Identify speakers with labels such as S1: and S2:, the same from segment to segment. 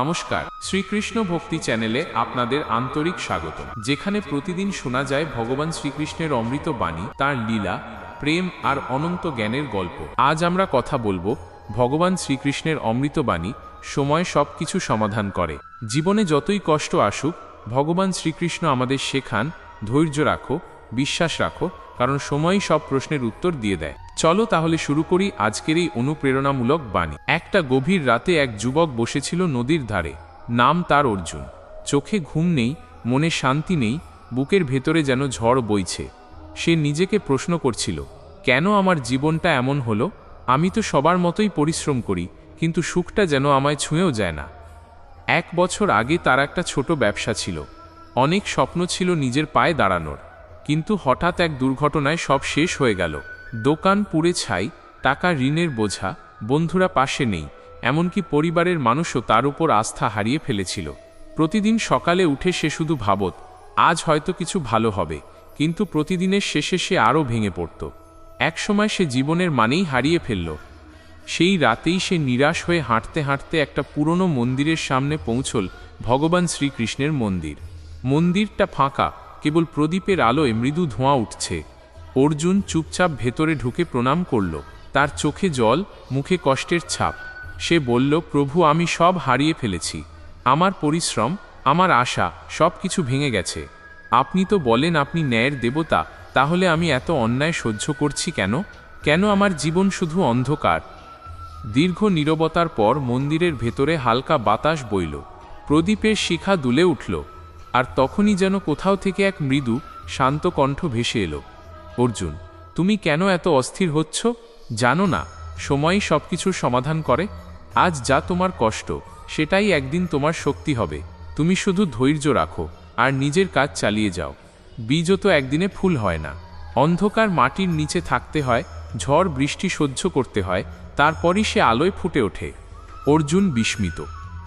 S1: নমস্কার। শ্রীকৃষ্ণ ভক্তি চ্যানেলে আপনাদের আন্তরিক স্বাগত যেখানে প্রতিদিন শোনা যায় ভগবান শ্রীকৃষ্ণের অমৃত বাণী, তার লীলা, প্রেম আর অনন্ত জ্ঞানের গল্প। আজ আমরা কথা বলব ভগবান শ্রীকৃষ্ণের অমৃত বাণী, সময় সব কিছু সমাধান করে। জীবনে যতই কষ্ট আসুক, ভগবান শ্রীকৃষ্ণ আমাদের শেখান, ধৈর্য রাখো, বিশ্বাস রাখো কারণ সময়ই সব প্রশ্নের উত্তর দিয়ে দেয়। চলো তাহলে শুরু করি আজকের এই অনুপ্রেরণামূলক বাণী। একটা গভীর রাতে এক যুবক বসেছিল নদীর ধারে। নাম তার অর্জুন। চোখে ঘুম নেই, মনে শান্তি নেই, বুকের ভেতরে যেন ঝড় বইছে। সে নিজেকে প্রশ্ন করছিল, কেন আমার জীবনটা এমন হলো? আমি তো সবার মতোই পরিশ্রম করি, কিন্তু সুখটা যেন আমায় ছুঁয়েও যায় না। এক বছর আগে তার একটা ছোট ব্যবসা ছিল। অনেক স্বপ্ন ছিল নিজের পায়ে দাঁড়ানোর। কিন্তু হঠাৎ এক দুর্ঘটনায় সব শেষ হয়ে গেল। দোকান পুড়ে ছাই, টাকা ঋণের বোঝা, বন্ধুরা পাশে নেই, এমনকি পরিবারের মানুষও তার উপর আস্থা হারিয়ে ফেলেছিল। প্রতিদিন সকালে উঠে সে শুধু ভাবত, আজ হয়তো কিছু ভালো হবে। কিন্তু প্রতিদিনের শেষে সে আরও ভেঙে পড়ত। একসময় সে জীবনের মানেই হারিয়ে ফেলল। সেই রাতেই সে নিরাশ হয়ে হাঁটতে হাঁটতে একটা পুরনো মন্দিরের সামনে পৌঁছল ভগবান শ্রীকৃষ্ণের মন্দির। মন্দিরটা ফাঁকা কেবল প্রদীপের আলোয় মৃদু ধোঁয়া উঠছে। অর্জুন চুপচাপ ভেতরে ঢুকে প্রণাম করল। তার চোখে জল, মুখে কষ্টের ছাপ। সে বলল, প্রভু, আমি সব হারিয়ে ফেলেছি। আমার পরিশ্রম, আমার আশা, সব কিছু ভেঙে গেছে। আপনি তো বলেন আপনি ন্যায়ের দেবতা, তাহলে আমি এত অন্যায় সহ্য করছি কেন? কেন আমার জীবন শুধু অন্ধকার? দীর্ঘ নীরবতার পর মন্দিরের ভেতরে হালকা বাতাস বইল। প্রদীপের শিখা দুলে উঠল। আর তখনই যেন কোথাও থেকে এক মৃদু, শান্ত কণ্ঠ ভেসে এলো, অর্জুন, তুমি কেন এত অস্থির হচ্ছ? জানো না, সময়ই সব কিছুর সমাধান করে। আজ যা তোমার কষ্ট, সেটাই একদিন তোমার শক্তি হবে। তুমি শুধু ধৈর্য রাখো, আর নিজের কাজ চালিয়ে যাও। বীজও তো একদিনে ফুল হয় না। অন্ধকার মাটির নিচে থাকতে হয়, ঝড় বৃষ্টি সহ্য করতে হয়, তারপরই সে আলোয় ফুটে ওঠে। অর্জুন বিস্মিত,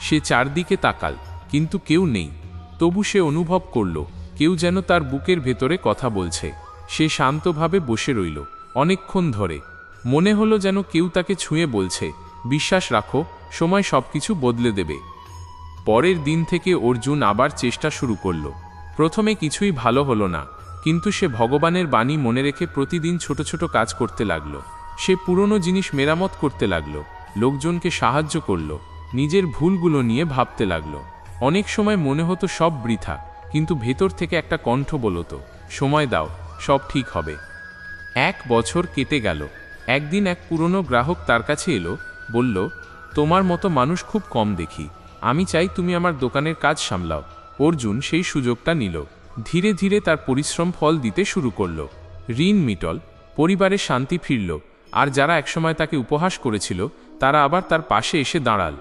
S1: সে চারদিকে তাকাল, কিন্তু কেউ নেই। তবু সে অনুভব করল, কেউ যেন তার বুকের ভেতরে কথা বলছে। সে শান্তভাবে বসে রইল, অনেকক্ষণ ধরে। মনে হলো যেন কেউ তাকে ছুঁয়ে বলছে, বিশ্বাস রাখো, সময় সবকিছু বদলে দেবে। পরের দিন থেকে অর্জুন আবার চেষ্টা শুরু করল। প্রথমে কিছুই ভালো হলো না, কিন্তু সে ভগবানের বাণী মনে রেখে প্রতিদিন ছোট ছোট কাজ করতে লাগল। সে পুরনো জিনিস মেরামত করতে লাগল, লোকজনকে সাহায্য করল, নিজের ভুলগুলো নিয়ে ভাবতে লাগল। অনেক সময় মনে হতো সব বৃথা, কিন্তু ভেতর থেকে একটা কণ্ঠ বলতো, সময় দাও, সব ঠিক হবে। এক বছর কেটে গেল। একদিন এক পুরনো গ্রাহক তার কাছে এলো, বলল, তোমার মতো মানুষ খুব কম দেখি। আমি চাই তুমি আমার দোকানের কাজ সামলাও। অর্জুন সেই সুযোগটা নিল। ধীরে ধীরে তার পরিশ্রম ফল দিতে শুরু করল। ঋণ মিটল, পরিবারে শান্তি ফিরল, আর যারা একসময় তাকে উপহাস করেছিল, তারা আবার তার পাশে এসে দাঁড়াল।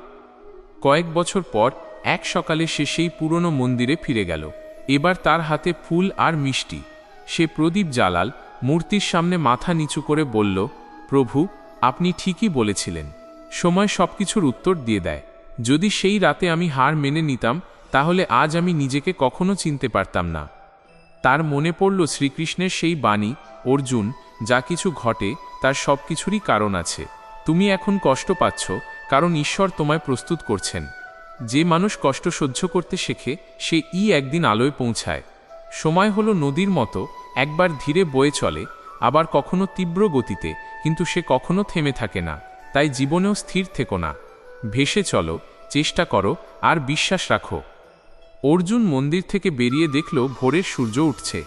S1: কয়েক বছর পর এক সকালে সে সেই পুরনো মন্দিরে ফিরে গেল। এবার তার হাতে ফুল আর মিষ্টি। সে প্রদীপ জ্বালাল, মূর্তির সামনে মাথা নিচু করে বলল, প্রভু, আপনি ঠিকই বলেছিলেন। সময় সবকিছুর উত্তর দিয়ে দেয়। যদি সেই রাতে আমি হার মেনে নিতাম, তাহলে আজ আমি নিজেকে কখনো চিনতে পারতাম না। তার মনে পড়ল শ্রীকৃষ্ণের সেই বাণী, অর্জুন, যা কিছু ঘটে, তার সব কিছুরই কারণ আছে। তুমি এখন কষ্ট পাচ্ছ, কারণ ঈশ্বর তোমায় প্রস্তুত করছেন। যে মানুষ কষ্ট সহ্য করতে শেখে, সে ই একদিন আলোয় পৌঁছায়। সময় হলো নদীর মতো, একবার ধীরে বয়ে চলে, আবার কখনো তীব্র গতিতে, কিন্তু সে কখনো থেমে থাকে না, তাই জীবনেও স্থির থেকো না। ভেসে চলো, চেষ্টা করো, আর বিশ্বাস রাখো। অর্জুন মন্দির থেকে বেরিয়ে দেখল ভোরের সূর্য উঠছে।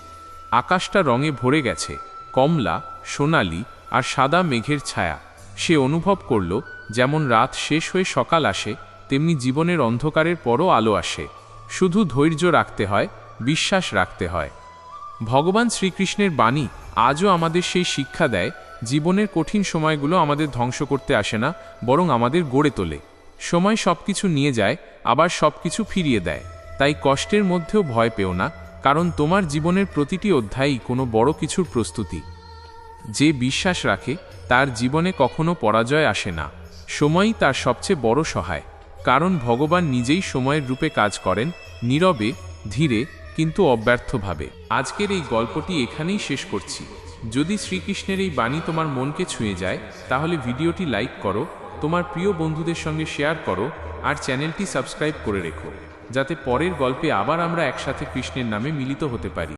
S1: আকাশটা রঙে ভরে গেছে, কমলা, সোনালি, আর সাদা মেঘের ছায়া। সে অনুভব করল, যেমন রাত শেষ হয়ে সকাল আসে তেমনি জীবনের অন্ধকারের পরও আলো আসে। শুধু ধৈর্য রাখতে হয়, বিশ্বাস রাখতে হয়। ভগবান শ্রীকৃষ্ণের বাণী আজও আমাদের সেই শিক্ষা দেয়, জীবনের কঠিন সময়গুলো আমাদের ধ্বংস করতে আসে না, বরং আমাদের গড়ে তোলে। সময় সব কিছু নিয়ে যায়, আবার সব কিছু ফিরিয়ে দেয়। তাই কষ্টের মধ্যেও ভয় পেও না, কারণ তোমার জীবনের প্রতিটি অধ্যায়ই কোনো বড় কিছুর প্রস্তুতি। যে বিশ্বাস রাখে, তার জীবনে কখনো পরাজয় আসে না। সময়ই তার সবচেয়ে বড় সহায়। কারণ ভগবান নিজেই সময়ের রূপে কাজ করেন, নীরবে, ধীরে, কিন্তু অব্যর্থভাবে। আজকের এই গল্পটি এখানেই শেষ করছি। যদি শ্রীকৃষ্ণের এই বাণী তোমার মনকে ছুঁয়ে যায়, তাহলে ভিডিওটি লাইক করো, তোমার প্রিয় বন্ধুদের সঙ্গে শেয়ার করো, আর চ্যানেলটি সাবস্ক্রাইব করে রেখো, যাতে পরের গল্পে আবার আমরা একসাথে কৃষ্ণের নামে মিলিত হতে পারি।